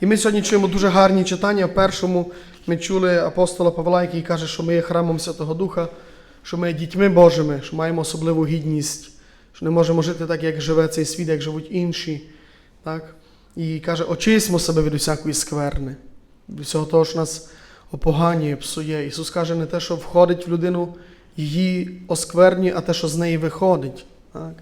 І ми сьогодні чуємо дуже гарні читання. В першому ми чули апостола Павла, який каже, що ми є храмом Святого Духа, що ми є дітьми Божими, що маємо особливу гідність, що не можемо жити так, як живе цей світ, як живуть інші. Так? І каже, очисьмо себе від усякої скверни, від всього того, що нас опоганює, псує. Ісус каже, не те, що входить в людину, її осквернює, а те, що з неї виходить. Так?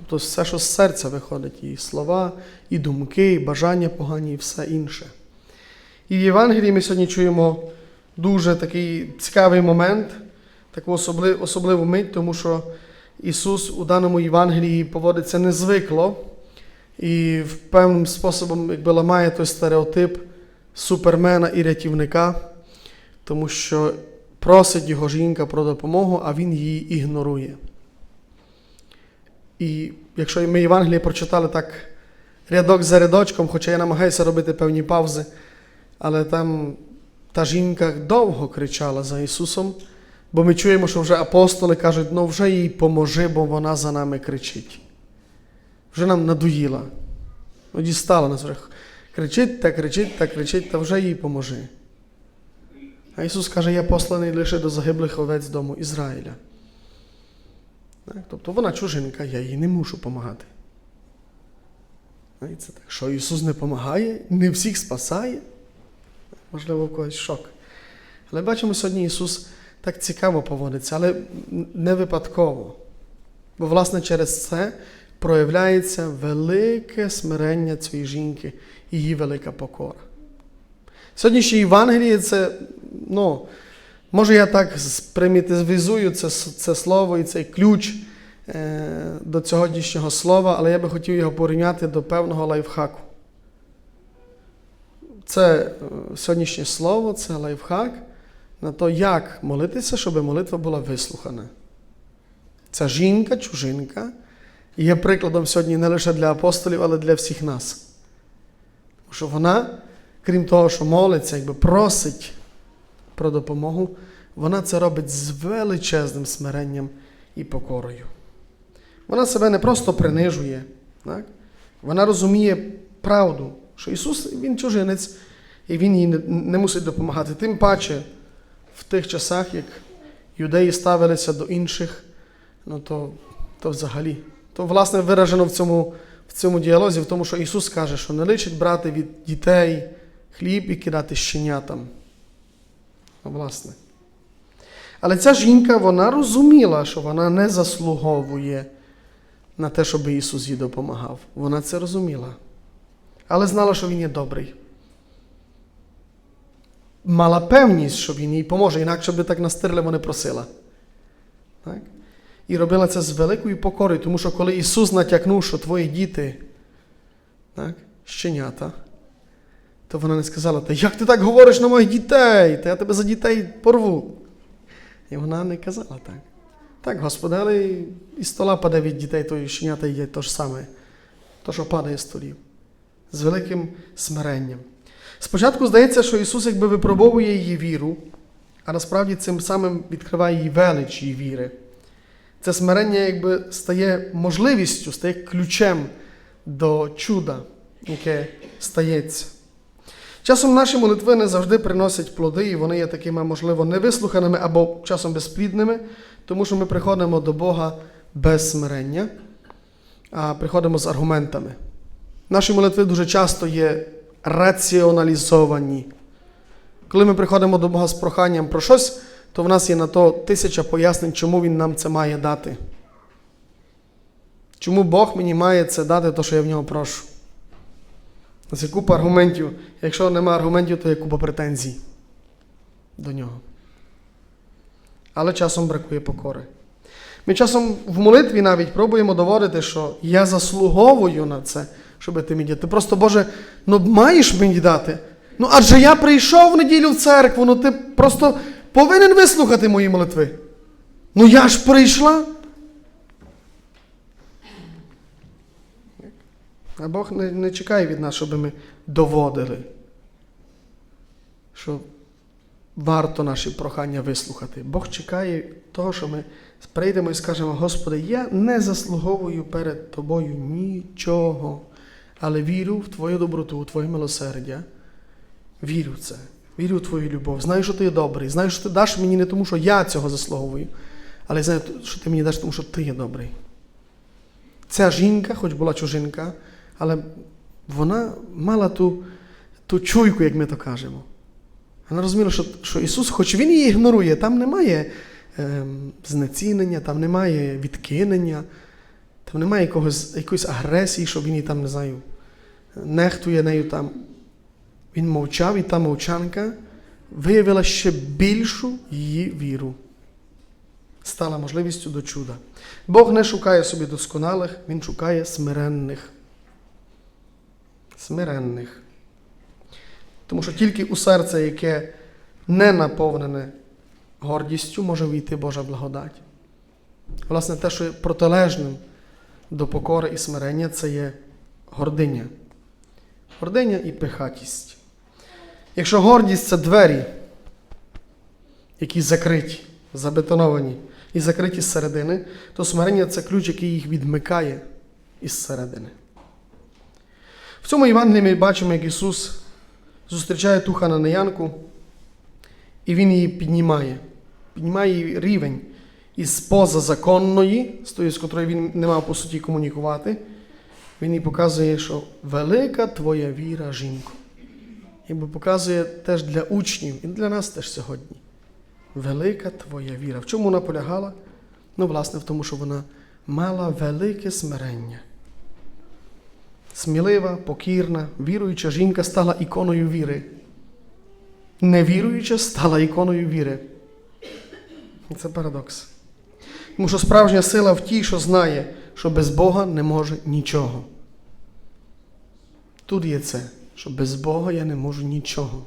Тобто все, що з серця виходить, і слова, і думки, і бажання погані, і все інше. І в Євангелії ми сьогодні чуємо дуже такий цікавий момент, таку особливу, особливу мить, тому що Ісус у даному Євангелії поводиться незвикло і в певним способом якби ламає той стереотип супермена і рятівника, тому що просить його жінка про допомогу, а він її ігнорує. І якщо ми Євангеліє прочитали так рядок за рядочком, хоча я намагаюся робити певні паузи, але там та жінка довго кричала за Ісусом, бо ми чуємо, що вже апостоли кажуть, ну вже їй поможи, бо вона за нами кричить. Вже нам надоїла. Ну, дістала нас вже. Кричить та кричить та кричить, та вже їй поможи. А Ісус каже, я посланий лише до загиблих овець дому Ізраїля. Тобто вона чужинка, я їй не мушу допомагати. Це так, що Ісус не допомагає, не всіх спасає. Можливо, в когось шок. Але бачимо сьогодні Ісус так цікаво поводиться, але не випадково. Бо, власне, через це проявляється велике смирення цієї жінки, і її велика покора. Сьогоднішнє Євангеліє це, ну, може я так примітивізую це, це слово і цей ключ е, до сьогоднішнього слова, але я би хотів його порівняти до певного лайфхаку. Це е, сьогоднішнє слово, це лайфхак на те, як молитися, щоб молитва була вислухана. Ця жінка, чужинка, є прикладом сьогодні не лише для апостолів, але для всіх нас. Тому що вона, крім того, що молиться, якби просить про допомогу, вона це робить з величезним смиренням і покорою. Вона себе не просто принижує, так? вона розуміє правду, що Ісус Він чужинець, і Він їй не, мусить допомагати. Тим паче в тих часах, як юдеї ставилися до інших, ну то, то взагалі. То, власне, виражено в цьому, в цьому діалозі, в тому, що Ісус каже, що не личить брати від дітей хліб і кидати щенятам. Ну, власне. Але ця жінка, вона розуміла, що вона не заслуговує на те, щоб Ісус їй допомагав. Вона це розуміла. Але знала, що Він є добрий. Мала певність, що Він їй поможе, інакше би так настирливо не просила. Так? І робила це з великою покорою, тому що коли Ісус натякнув, що твої діти так, щенята, то вона не сказала, та як ти так говориш на моїх дітей? Та я тебе за дітей порву. І вона не казала так. Так, Господи, але і стола паде від дітей, то і щенята є то ж саме, то, що падає з столів. З великим смиренням. Спочатку здається, що Ісус якби випробовує її віру, а насправді цим самим відкриває її велич її віри. Це смирення якби стає можливістю, стає ключем до чуда, яке стається. Часом наші молитви не завжди приносять плоди, і вони є такими, можливо, невислуханими або часом безплідними, тому що ми приходимо до Бога без смирення, а приходимо з аргументами. Наші молитви дуже часто є раціоналізовані. Коли ми приходимо до Бога з проханням про щось, то в нас є на то тисяча пояснень, чому Він нам це має дати. Чому Бог мені має це дати, то що я в нього прошу. Є купа аргументів. Якщо немає аргументів, то є купа претензій до нього. Але часом бракує покори. Ми часом в молитві навіть пробуємо доводити, що я заслуговую на це, щоб ти мені дати. Ти просто, Боже, ну маєш мені дати. Ну адже я прийшов в неділю в церкву, ну ти просто повинен вислухати мої молитви. Ну я ж прийшла. А Бог не, не чекає від нас, щоб ми доводили, що варто наші прохання вислухати. Бог чекає того, що ми прийдемо і скажемо, Господи, я не заслуговую перед Тобою нічого, але вірю в Твою доброту, в Твоє милосердя, Вірю в це. Вірю в твою любов. Знаю, що ти є добрий. Знаю, що ти даш мені не тому, що я цього заслуговую, але знаю, що ти мені даш, тому що ти є добрий. Ця жінка, хоч була чужинка, але вона мала ту, ту чуйку, як ми то кажемо. Вона розуміла, що, що Ісус, хоч Він її ігнорує, там немає ем, знецінення, там немає відкинення, там немає якогось, якоїсь агресії, що він її там, не знаю, нехтує нею там. Він мовчав, і та мовчанка виявила ще більшу її віру. Стала можливістю до чуда. Бог не шукає собі досконалих, Він шукає смиренних. Смиренних. Тому що тільки у серце, яке не наповнене гордістю, може війти Божа благодать. Власне, те, що є протилежним до покори і смирення, це є гординя. Гординя і пихатість. Якщо гордість це двері, які закриті, забетоновані і закриті зсередини, то смирення це ключ, який їх відмикає із середини. Цьому Євангелії ми бачимо, як Ісус зустрічає ту хананеянку, і Він її піднімає. Піднімає її рівень із позазаконної, з тої, з котрої він не мав по суті комунікувати. Він їй показує, що велика твоя віра, жінко. Якби показує теж для учнів і для нас теж сьогодні. Велика твоя віра. В чому вона полягала? Ну, власне, в тому, що вона мала велике смирення. Смілива, покірна, віруюча жінка стала іконою віри. Невіруюча стала іконою віри. Це парадокс. Тому що справжня сила в тій, що знає, що без Бога не може нічого. Тут є це, що без Бога я не можу нічого.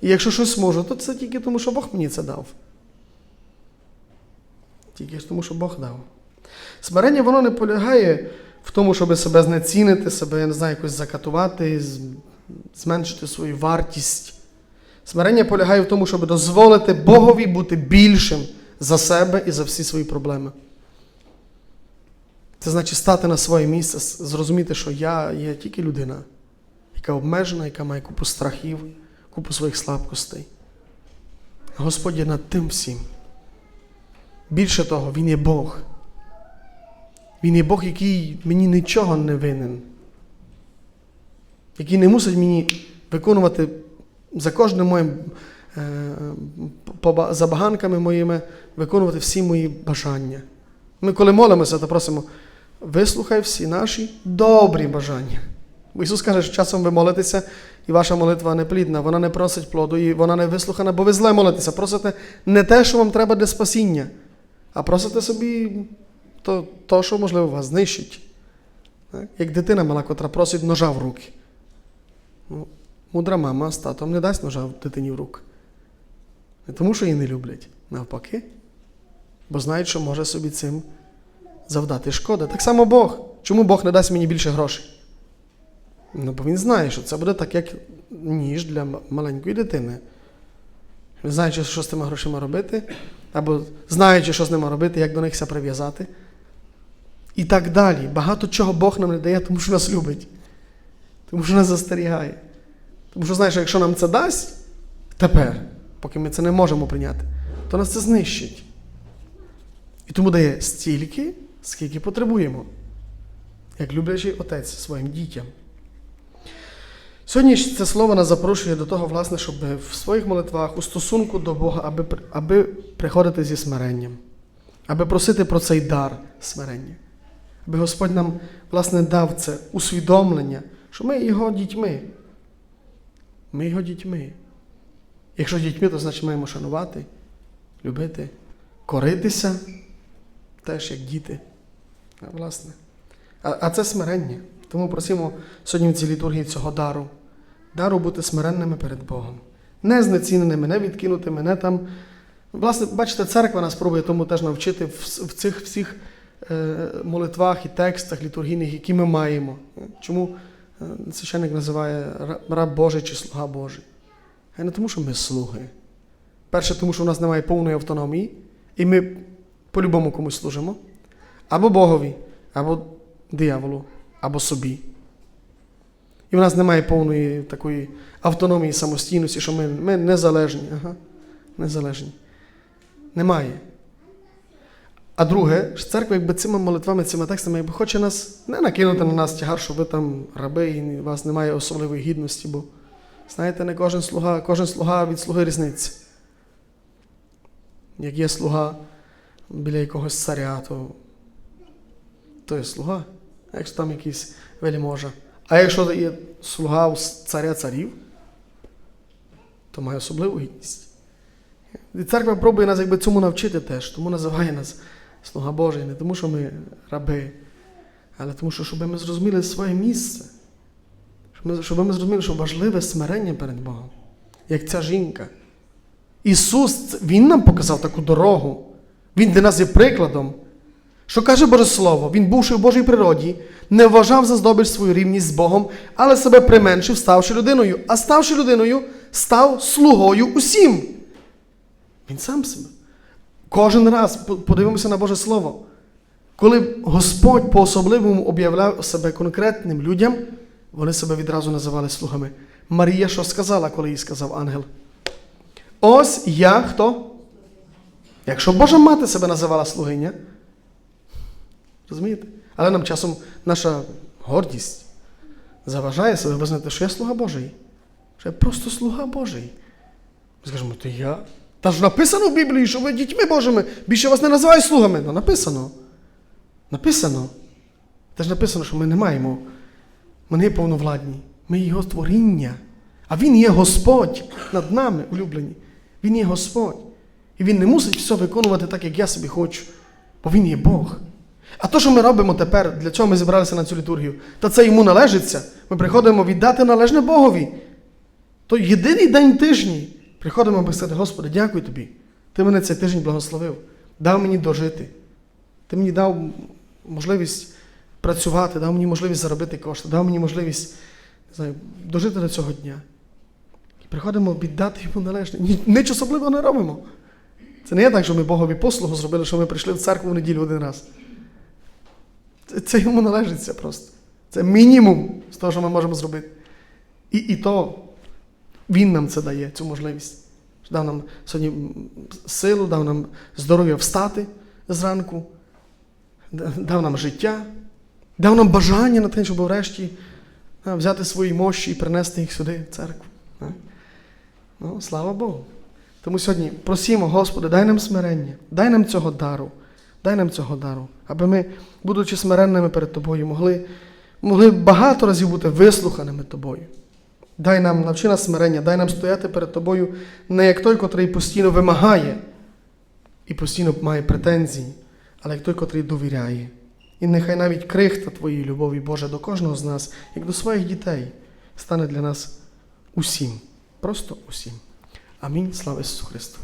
І якщо щось можу, то це тільки тому, що Бог мені це дав. Тільки тому, що Бог дав. Смирення воно не полягає в тому, щоб себе знецінити, себе, я не знаю, якось закатувати, зменшити свою вартість. Смирення полягає в тому, щоб дозволити Богові бути більшим за себе і за всі свої проблеми. Це значить стати на своє місце, зрозуміти, що я є тільки людина, яка обмежена, яка має купу страхів, купу своїх слабкостей. Господь є над тим всім. Більше того, Він є Бог. Він є Бог, який мені нічого не винен, який не мусить мені виконувати за кожним моїм е, забаганками моїми, виконувати всі мої бажання. Ми, коли молимося, то просимо, вислухай всі наші добрі бажання. Бо Ісус каже, що часом ви молитеся, і ваша молитва не плідна, вона не просить плоду, і вона не вислухана, бо ви зле молитеся. Просите не те, що вам треба для спасіння, а просите собі то, то що, можливо, вас знищить. Як дитина мала, котра просить ножа в руки. Ну, мудра мама з татом не дасть ножа дитині в руки. Не тому, що її не люблять, навпаки, бо знають, що може собі цим завдати шкоди. Так само Бог. Чому Бог не дасть мені більше грошей? Ну, бо він знає, що це буде так, як ніж для маленької дитини. Знаючи, що з тими грошима робити, або знаючи, що з ними робити, як до них ся прив'язати. І так далі. Багато чого Бог нам не дає, тому що нас любить. Тому що нас застерігає. Тому що знає, що якщо нам це дасть тепер, поки ми це не можемо прийняти, то нас це знищить. І тому дає стільки, скільки потребуємо, як люблячий отець своїм дітям. Сьогодні це слово нас запрошує до того, власне, щоб в своїх молитвах, у стосунку до Бога, аби, аби приходити зі смиренням, аби просити про цей дар смирення. Аби Господь нам, власне, дав це усвідомлення, що ми його дітьми. Ми його дітьми. Якщо дітьми, то значить маємо шанувати, любити, коритися теж як діти. А, Власне. А, а це смирення. Тому просимо сьогодні в цій літургії цього дару. Дару бути смиренними перед Богом. Не знеціненими, не відкинутими, не там. Власне, бачите, церква нас пробує тому теж навчити в, цих всіх молитвах і текстах літургійних, які ми маємо. Чому е, священник називає раб Божий чи слуга Божий? А не тому, що ми слуги. Перше, тому що в нас немає повної автономії, і ми по-любому комусь служимо. Або Богові, або дияволу, або собі. І в нас немає повної такої автономії, самостійності, що ми, ми незалежні. Ага. Незалежні. Немає. А друге, ж церква, якби цими молитвами, цими текстами, якби хоче нас не накинути на нас тягар, що ви там раби і у вас немає особливої гідності, бо знаєте, не кожен слуга, кожен слуга від слуги різниця. Як є слуга біля якогось царя, то, то є слуга. А якщо там якийсь вельможа. А якщо є слуга у царя царів, то має особливу гідність. І церква пробує нас якби цьому навчити теж, тому називає нас слуга Божий, не тому, що ми раби, але тому, що щоб ми зрозуміли своє місце. Щоб ми, зрозуміли, що важливе смирення перед Богом, як ця жінка. Ісус, Він нам показав таку дорогу. Він для нас є прикладом. Що каже Боже Слово, Він, бувши в Божій природі, не вважав за здобич свою рівність з Богом, але себе применшив, ставши людиною, а ставши людиною, став слугою усім. Він сам себе. Кожен раз подивимося на Боже Слово. Коли Господь по-особливому об'являв себе конкретним людям, вони себе відразу називали слугами. Марія що сказала, коли їй сказав ангел? Ось я хто? Якщо Божа мати себе називала слугиня, розумієте? Але нам часом наша гордість заважає себе визнати, що я слуга Божий. Що я просто слуга Божий. Скажемо, то я. Та ж написано в Біблії, що ви дітьми Божими, більше вас не називають слугами. Ну, написано. Написано. Теж написано, що ми не маємо. Ми не є повновладні. Ми його створіння. А Він є Господь над нами, улюблені. Він є Господь. І Він не мусить все виконувати так, як я собі хочу, бо Він є Бог. А то, що ми робимо тепер, для чого ми зібралися на цю літургію, та це йому належиться. Ми приходимо віддати належне Богові. То єдиний день тижні приходимо аби сказати, Господи, дякую тобі. Ти мене цей тиждень благословив, дав мені дожити. Ти мені дав можливість працювати, дав мені можливість заробити кошти, дав мені можливість не знаю, дожити до цього дня. І приходимо віддати йому належне. Ні- Нічого особливого не робимо. Це не є так, що ми Богові послугу зробили, що ми прийшли в церкву в неділю один раз. Це, це йому належиться просто. Це мінімум з того, що ми можемо зробити. І, і то він нам це дає, цю можливість. Дав нам сьогодні силу, дав нам здоров'я встати зранку, дав нам життя, дав нам бажання на те, щоб врешті взяти свої мощі і принести їх сюди, в церкву. Ну, слава Богу. Тому сьогодні просімо, Господи, дай нам смирення, дай нам цього дару, дай нам цього дару, аби ми, будучи смиренними перед Тобою, могли, могли багато разів бути вислуханими Тобою. Дай нам, навчи нас смирення, дай нам стояти перед Тобою не як той, котрий постійно вимагає і постійно має претензії, але як той, котрий довіряє. І нехай навіть крихта Твоєї любові, Боже, до кожного з нас, як до своїх дітей, стане для нас усім, просто усім. Амінь. Слава Ісусу Христу!